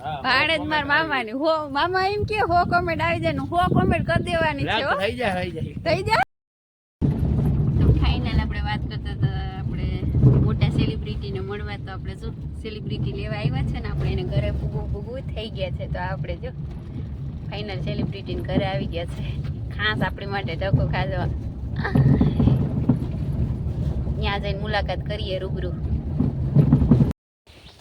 હા, ભાડે જ મારા મામાની. હો મામા એમ કે હો કોમેન્ટ આવી જાય હો કોમેન્ટ કરી દેવાની છે થઈ જાય થઈ જાય. થઈ જાય? તો ફાઇનલ આપણે વાત કરતા હતા આપણે મોટા સેલિબ્રિટીને મળવા તો આપણે જો સેલિબ્રિટી લેવા આવ્યા છે ને આપણે એને ઘરે પૂગું પૂગું થઈ ગયા છે તો આપણે જો ફાઇનલ સેલિબ્રિટીને ઘરે આવી ગયા છે. ખાસ આપણી માટે ધક્કો ખાધવા ત્યાં જઈને મુલાકાત કરીએ રૂબરૂ.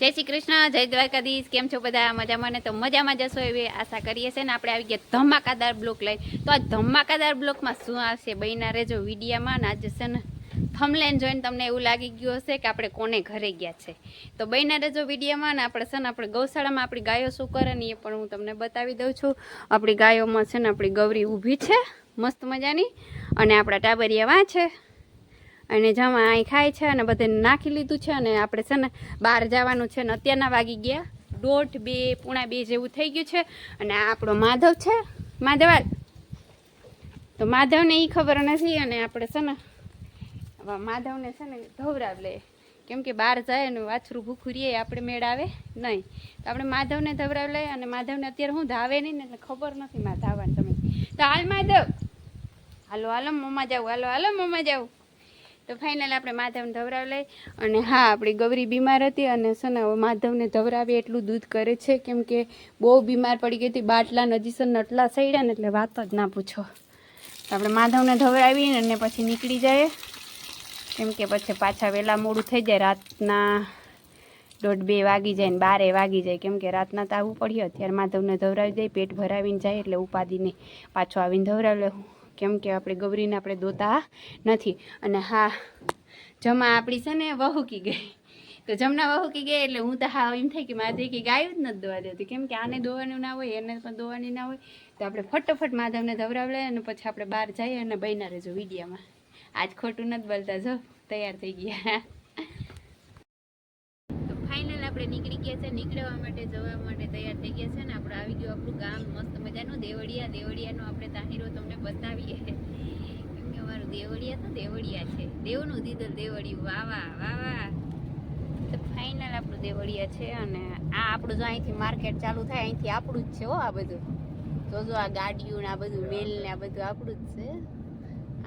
જય શ્રી કૃષ્ણ, જય દ્વારકાધીશ, કેમ છો બધા? મજામાં ને? તો મજામાં જશો એવી આશા કરીએ છે ને આપણે આવી ગયા ધમાકાદાર બ્લોક લઈ. તો આ ધમાકાદાર બ્લોકમાં શું આવશે બહીના રહેજો વિડીયામાં ને આજે છે ને થમલેન જોઈને તમને એવું લાગી ગયું હશે કે આપણે કોને ઘરે ગયા છે. તો બહીના રહેજો વિડીયામાં ને આપણે છે ને આપણે ગૌશાળામાં આપણી ગાયો શું કરે ને એ પણ હું તમને બતાવી દઉં છું. આપણી ગાયોમાં છે ને આપણી ગૌરી ઊભી છે, મસ્ત મજાની. અને આપણા ટાબરિયા વાં છે. અને જમા અહીં ખાય છે અને બધે નાખી લીધું છે અને આપણે છે ને બહાર જવાનું છે ને અત્યારના વાગી ગયા. દોઢ બે, પૂણા બે જેવું થઈ ગયું છે અને આ આપણો માધવ છે. માધવાલ. તો માધવને એ ખબર નથી અને આપણે છે ને માધવને છે ને ધવરાવ લઈએ કેમ કે બહાર જાય ને વાછરું ભૂખું રહીએ આપણે મેળાવે નહીં. તો આપણે માધવને ધવરાવ લઈએ અને માધવને અત્યારે હું ધાવે નહીં ને એટલે ખબર નથી મા ધાવાની તમે. તો હાલ માધવ. હાલો હાલો, મમ્મા જાવ હાલો હાલો, મમ્મા જાવ તો ફાઇનલ આપણે માધવને ધવરાવી લઈ અને હા, આપણી ગૌરી બીમાર હતી અને છે માધવને ધવરાવી એટલું દૂધ કરે છે. કેમ કે બહુ બીમાર પડી ગઈ હતી. બાટલા નજીસર નટલા સડ્યા ને એટલે વાત જ ના પૂછો. તો આપણે માધવને ધવરાવી અને પછી નીકળી જાય કેમ કે પછી પાછા વહેલા મોડું થઈ જાય. રાતના દોઢ બે વાગી જાય ને બારે વાગી જાય. કેમ કે રાતના તો આવવું પડ્યું. અત્યારે માધવને ધવરાવી જાય પેટ ભરાવીને જાય એટલે ઉપાધિને પાછો આવીને ધવરાવી લેવું કેમ કે આપણે ગૌરીને આપણે દોતા નથી. અને હા, જમા આપણી છે ને વહુકી ગઈ. તો જમના વહુકી ગઈ એટલે હું તો હા એમ થાય કે માધવી કે ગાયું જ નથી દોવા દેતી. કેમ કે આને દોવાનું ના હોય, એને પણ દોવાની ના હોય. તો આપણે ફટોફટ માધવને ધવરાવડે અને પછી આપણે બહાર જઈએ અને બહીના રહેજો વિડીયામાં. આજ ખોટું નથી બોલતા, જો, તૈયાર થઈ ગયા. આપણે નીકળી ગયા છે, નીકળવા માટે, જવા માટે તૈયાર થઈ ગયા છે ને આપણે આવી ગયું આપણું ગામ મસ્ત મજાનું દેવળિયા, દેવળિયાનો આપણે તાહીરો તમને બતાવીએ. કેમ કે અમારું દેવળિયા તો દેવળિયા છે. દેવનું દીધું દેવળિયું. વાહ વાહ વાહ તો ફાઇનલ આપણું દેવળિયા છે અને આ આપણું જો અહીંથી માર્કેટ ચાલુ થાય, અહીંથી આપણું જ છે હો આ બધું. જો જો આ ગાડીઓ ને આ બધું મેલ ને આ બધું આપણું જ છે.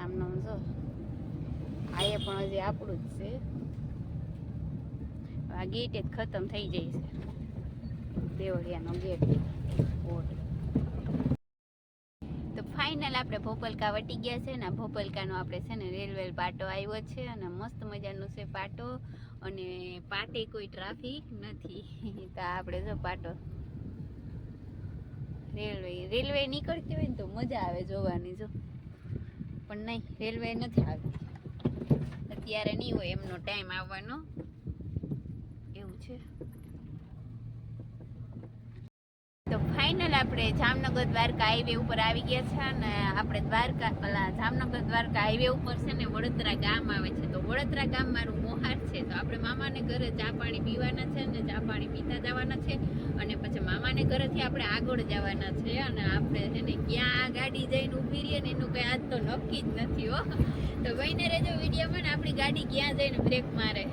આમ નામ જો. આ એ પણ હજી આપણું જ છે. આ ગેટ જ ખતમ થઈ જાય છે. દેવળિયાનો ગેટ કોટ તો ફાઇનલ આપણે ભોપલકા વટી ગયા છે ને ભોપલકાનો આપણે છે ને રેલવે પાટો આવ્યો છે અને મસ્ત મજાનો છે પાટો અને પાટે કોઈ ટ્રાફિક નથી. તો આપણે જો પાટો રેલવે રેલવે નીકળતી હોય ને તો મજા આવે જોવાની જો. પણ નહીં, રેલવે નથી આવતી. અત્યારે નહીં હોય, એમનો ટાઈમ આવવાનો એવું છે તો ફાઇનલ આપણે જામનગર દ્વારકા હાઈવે ઉપર આવી ગયા છે અને આપણે દ્વારકા, પેલા જામનગર દ્વારકા હાઈવે ઉપર છે ને વડોદરા ગામ આવે છે. તો વડોદરા ગામ મારું મોહાર છે. તો આપણે મામાને ઘરે ચા પાણી પીવાના છે ને ચા પાણી પીતા જવાના છે અને પછી મામાને ઘરેથી આપણે આગળ જવાના છે અને આપણે છે ને ક્યાં આ ગાડી જઈને ઊભી રહીએ ને એનું કંઈ આજ તો નક્કી જ નથી હો. તો વહીને રહેજો વિડીયોમાં ને આપણી ગાડી ક્યાં જઈને બ્રેક મારે.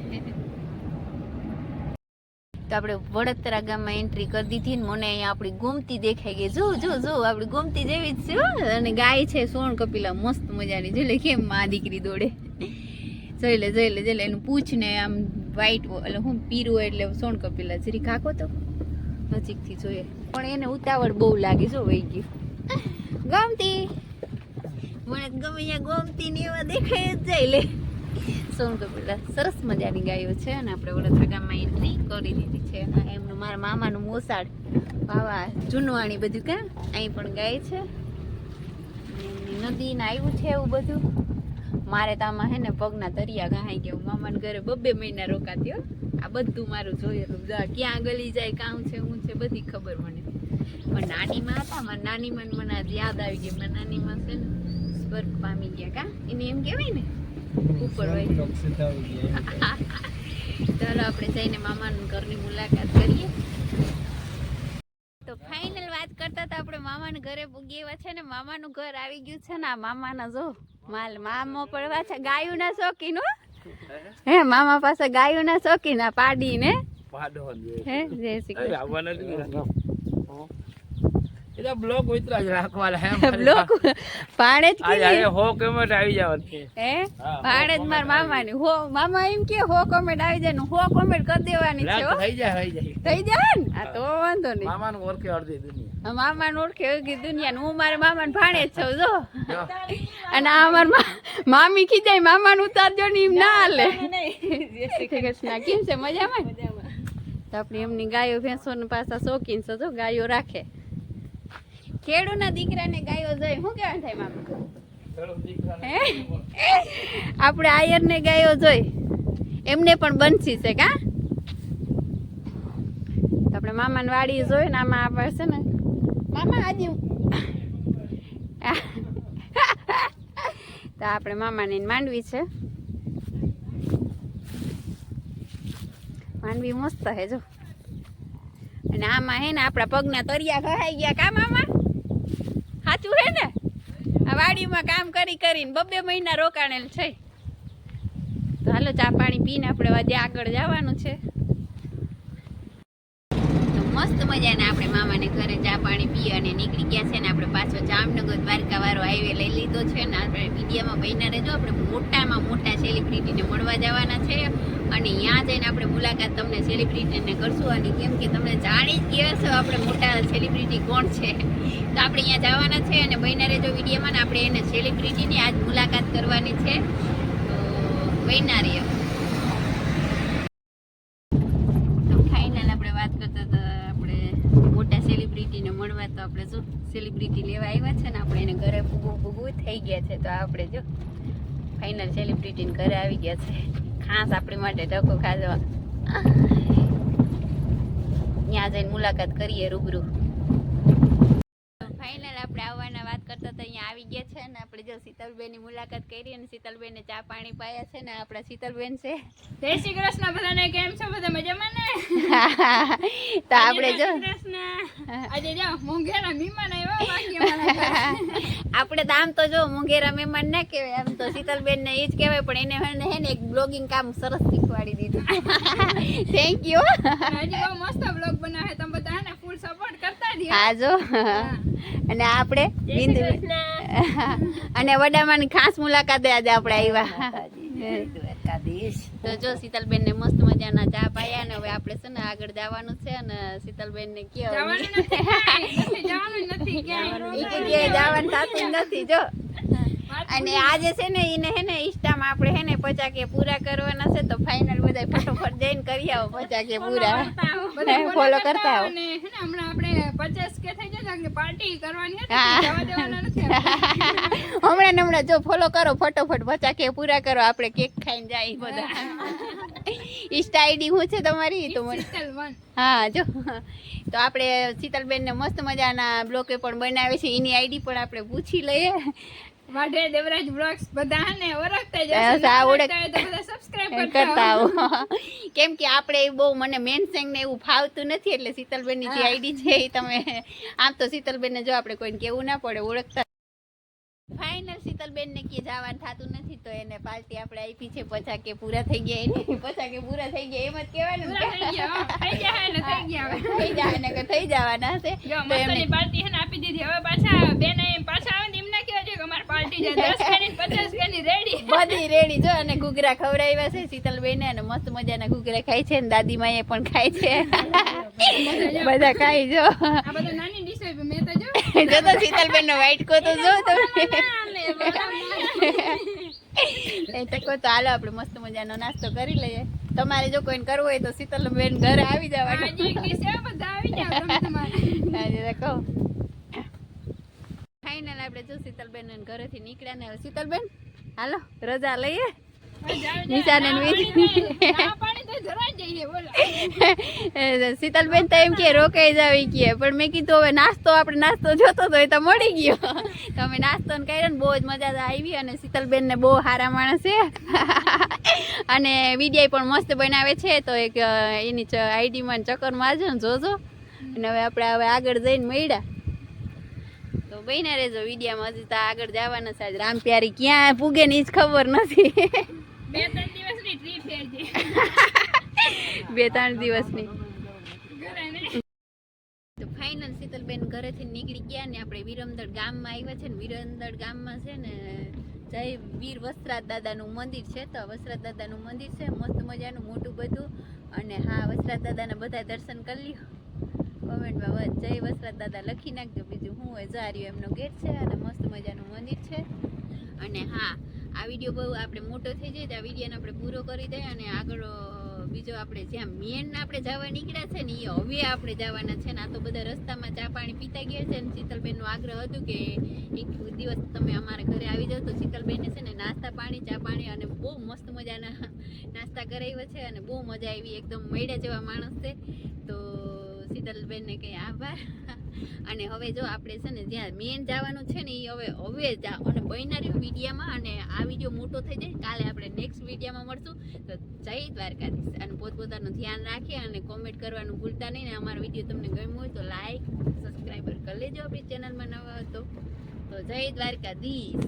તો આપણે વડોદરા ગામમાં એન્ટ્રી કરી દીધી ને મને અહીંયા આપણી ગોમતી દેખાઈ ગઈ. જો જો જો, આપણી ગોમતી જેવી જ છે અને ગાય છે સોણ કપિલા, મસ્ત મજાની. જોઈ લે કેમ મા દીકરી દોડે. જોઈ લે જોઈ લે જોઈ લે. એનું પૂછ ને આમ વ્હાઈટ એટલે હું પીરું એટલે સોણ કપિલા. જરી કાકો તો? નજીકથી જોઈએ. પણ એને ઉતાવળ બહુ લાગી, જો, વહી ગયું. ગમતી. મને ગમે અહીંયા ગોમતી ને એવા દેખાય જ જાય લે. સોન કપિલા સરસ મજાની ગાયો છે અને આપણે વડોદરા ગામમાં એન્ટ્રી કરી દીધી છે અને એમનું મારા મામાનું મોસાળ વાવા જૂનવાણી બધું કાં અહીં પણ ગાય છે. નદી આવ્યું છે એવું બધું. મારે તો આમાં હે ને પગના તરિયા ગયા હું મામાના ઘરે બબ્બે મહિના રોકાતી હો. આ બધું મારું જોયેલું. જા ક્યાં ગલી જાય, કાં છે, હું છે, બધી ખબર મને. પણ નાનીમાં હતા, મારા નાનીમાં મને યાદ આવી ગઈ. મારા નાનીમાં છે ને સ્વર્ગ પામી ગયા. કાં? એને એમ કહેવાય ને ઉપર હોય. ચાલો આપણે જઈને મામાના ઘરની મુલાકાત કરીએ. તો ફાઇનલ વાત કરતા હતા આપણે મામાના ઘરે પૂગી એવા છે ને મામાનું ઘર આવી ગયું છે ને આ મામાના જો માલ મામો પડવા છે. ગાયુના શોખીનો હે. મામા પાસે ગાયુના શોખીન આ પાડીને. પાડો હે જય શ્રી કૃષ્ણ. આવવાના નથી. એ તો બ્લોક ઉતરા જ રાખવાના હે બ્લોક પાડે જ કીધી હો કેમેટ આવી જવાનું હે? પાડે જ હો મારા મામાની. હો મામા એમ કે હો કોમેન્ટ આવી જાય ને હો કોમેન્ટ કરી દેવાની છે થઈ જાય થઈ જાય. થઈ જાય ને? આ તો વાંધો નહીં. મામાનું ઓળખે અડધી દુનિયા. મામાને ઓળખે એવી દુનિયા હું મારા મામાને ભાણે જ છું જો. અને આ અમાર મા- મામી ખીજાય મામાને ઉતારજો ને એમ ના હાલે. જય શ્રી કૃષ્ણ. કેમ છે? મજામાં? તો આપણે એમની ગાયો ભેંસો ને પાછા શોખીન છે જો. ગાયો રાખે. ખેડૂના દીકરાને ગાયો જોઈ. શું કહેવાનું થાય મામા? આપણે આયરને ગાયો જોઈ. એમને પણ બનશી છે કા આપણે મામાને વાડી જોઈ ને આમાં આપણે છે ને મામા આજે તો આપણે મામાની માંડવી છે. માંડવી મસ્ત હે જો. અને આમાં હે ને આપણા પગના તરિયા ખહાઈ ગયા કા મામા? સાચું હે ને? આ વાડીમાં કામ કરી કરીને બબે મહિના રોકાણેલ છે. તો હાલો ચા પાણી પીને આપણે આજે આગળ જવાનું છે. મસ્ત મજાને આપણે મામાને ઘરે ચા પાણી પી અને નીકળી ગયા છે ને આપણે પાછો જામનગર દ્વારકા વાળો હાઈવે લઈ લીધો છે ને આપણે મીડિયામાં બહીના રહેજો. આપણે મોટામાં મોટા સેલિબ્રિટીને મળવા જવાના છે. અને ત્યાં જઈને આપણે મુલાકાત તમને સેલિબ્રિટીને કરશું અને કેમ કે તમને જાણી જ ગયા છો આપણે મોટા સેલિબ્રિટી કોણ છે. તો આપણે અહીંયા જવાના છે અને બહીના જો વિડીયોમાં આપણે એને સેલિબ્રિટીની આજ મુલાકાત કરવાની છે. તો બહીના તો ફાઇનલ આપણે વાત કરતા હતા આપણે મોટા સેલિબ્રિટીને મળવા, તો આપણે જો સેલિબ્રિટી લેવા આવ્યા છે ને આપણે એને ઘરે ભૂગું ભૂગું થઈ ગયા છે. તો આપણે જો ફાઇનલ સેલિબ્રિટીને ઘરે આવી ગયા છે. ખાસ આપણી માટે ધક્કો ખાધો. ત્યાં જઈને મુલાકાત કરીએ રૂબરૂ. ફાઇનલ આપણે આવવાના વાત કરતા તો અહીંયા આવી ગયા છે ને આપણે જો શીતલબેનની મુલાકાત કરી અને શીતલબેનને ચા પાણી પાયા છે ને આપણા શીતલબેન છે. જય શ્રી કૃષ્ણ બધાને કેમ છો બધા મજામાં ને? તો આપણે જો કૃષ્ણ. આજે જો મોંઘેરા મહેમાન આવ્યા બાકી અમારા ઘરે. આપણે તો આમ તો જો મુંગેરા મહેમાન ના કહેવાય આમ તો શીતલબેન ને એ જ કહેવાય પણ એને હે ને- એક બ્લોગિંગ કામ સરસ શીખવાડી દીધું. થેન્ક યુ હજી બહુ મસ્ત બ્લોગ બનાવે તમે બધાને ફૂલ સપોર્ટ કરતા હા જો. અને આપણે બિંદુ અને વડામાંની ખાસ મુલાકાતે આજે આપણે આવ્યા. તો જો શીતલબેન ને મસ્ત મજાના ચા પાયા ને હવે આપણે છે ને આગળ જવાનું છે અને શીતલબેન ને જવાનું કેવું નથી જવાનું થતું નથી જો. અને આજે છે ને એને હે ને ઇન્સ્ટામાં આપણે હે ને પચાસ કે પૂરા કરવાના છે તો ફાઇનલ બધા ફટોફટ જઈને કરી આવો પચાકે પૂરા. બધા follow કરતા આવો. આવો. હે ને હમણાં આપણે હમણાં હમણાં જો ફોલો કરો ફટોફટ બચા કે પૂરા કરો આપણે કેક ખાઈને જાય બધા. ઇન્સ્ટા આઈડી શું છે તમારી? તો. હા જો. તો આપણે શીતલબેનને મસ્ત મજાના બ્લોકે પણ બનાવે છે એની આઈડી પણ આપણે પૂછી લઈએ. વાઢે દેવરાજ બ્લોગ્સ બધાને ઓળખતા જ આ ના ઓળખ- ઓળખતા હોય તો બધા સબસ્ક્રાઇબ કરતા આવો. કેમ કે આપણે એ બહુ મને મેન ને એવું ફાવતું નથી એટલે શીતલબેનની જે આઈડી છે એ તમે આમ તો શીતલબેનને જો આપણે કોઈને કેવું ના પડે ઓળખતા. ફાઇનલ શીતલબેન ને કે જવાનું થતું નથી તો એને પાર્ટી આપણે આપી છે પછા કે પૂરા થઈ ગયા એને પછા કે પૂરા થઈ ગયા એમ જ કહેવાનું પૂરા થઈ ગયા હો. થઈ ગયા એટલે થઈ ગયા. થઈ જાય ને કે થઈ જવાના છે તો એમને પાર્ટી હે આપી દીધી. હવે પાછા બેન બધી રેડી જો અને ઘૂઘરા ખવડાવ્યા છે શીતલબેન અને મસ્ત મજાના ઘૂઘરા ખાય છે ને દાદી માએ પણ ખાય છે. બધા ખાઈ જો. જો. તો શીતલબેન નો વાઈટ કો તો જો તમે એ તકો કહો તો હાલો આપણે મસ્ત મજાનો નાસ્તો કરી લઈએ. તમારે જો કોઈને કરવું હોય તો શીતલબેન ઘરે આવી જવાનું. બધા આવી જાવ કહો ફાઇનલ આપણે જો શીતલબેન ને ઘરેથી નીકળ્યા ને શીતલબેન હાલો રજા લઈએ. શીતલબેન તો એમ કે રોકાઈ જાવ કે. પણ મેં કીધું હવે નાસ્તો આપણે નાસ્તો જોતો તો એ તો મળી ગયો. તો અમે નાસ્તો ને કર્યો ને બહુ જ મજા આવી અને શીતલબેન ને બહુ સારા માણસ છે. અને વીડિયો પણ મસ્ત બનાવે છે. તો એક એની આઈડીમાં ચક્કર મારજો ને જોજો. અને હવે આપણે હવે આગળ જઈને મળ્યા. તો બહીને રહેજો વિડીયામાં હજી તો આગળ જવાના છે. આજ રામ પ્યારી ક્યાં પૂગે ની જ ખબર નથી. બે ત્રણ દિવસની ટ્રીપ છે બે ત્રણ દિવસની. ઘરે તો ફાઇનલ શીતલબેન ઘરેથી નીકળી ગયા ને આપણે વિરમદળ ગામમાં આવ્યા છે ને વિરમદળ ગામમાં છે ને જય વીર વસ્ત્રાજ દાદાનું મંદિર છે. તો વસ્ત્રાજ દાદાનું મંદિર છે મસ્ત મજાનું મોટું બધું. અને હા વસ્ત્રાજ દાદાના બધા દર્શન કરી લ્યો. કોમેન્ટમાં બસ જય વસરાત દાદા, લખી નાખજો બીજું હું હોય જાર્યું એમનો ગેટ છે અને મસ્ત મજાનું મંદિર છે. અને હા, આ વીડિયો બહુ આપણે મોટો થઈ જાય તો આ વિડીયોને આપણે પૂરો કરી દઈએ અને આગળ બીજો આપણે જ્યાં મેન આપણે જવા નીકળ્યા છે ને એ હવે આપણે જવાના છે ને આ તો બધા રસ્તામાં ચા પાણી પીતા ગયા છે ને શીતલબેનનો આગ્રહ હતું કે એક દિવસ તમે અમારા ઘરે આવી જાઓ તો શીતલબેને છે ને નાસ્તા પાણી, ચા પાણી અને બહુ મસ્ત મજાના નાસ્તા કરાવ્યા છે અને બહુ મજા આવી, એકદમ મળ્યા જેવા માણસ છે. તો શીતલબેનને કંઈ આભાર. અને હવે જો આપણે છે ને જ્યાં મેન જવાનું છે ને એ હવે હવે જા અને બનનારી વિડીયામાં, અને આ વીડિયો મોટો થઈ જાય, કાલે આપણે નેક્સ્ટ વિડીયામાં મળશું. તો જય દ્વારકાધીશ. અને પોતપોતાનું ધ્યાન રાખીએ અને કોમેન્ટ કરવાનું ભૂલતા નહીં ને અમારો વીડિયો તમને ગમ્યો હોય તો લાઈક સબસ્ક્રાઈબર કરી લેજો આપણી ચેનલમાં નવા હતો તો જય દ્વારકાધીશ.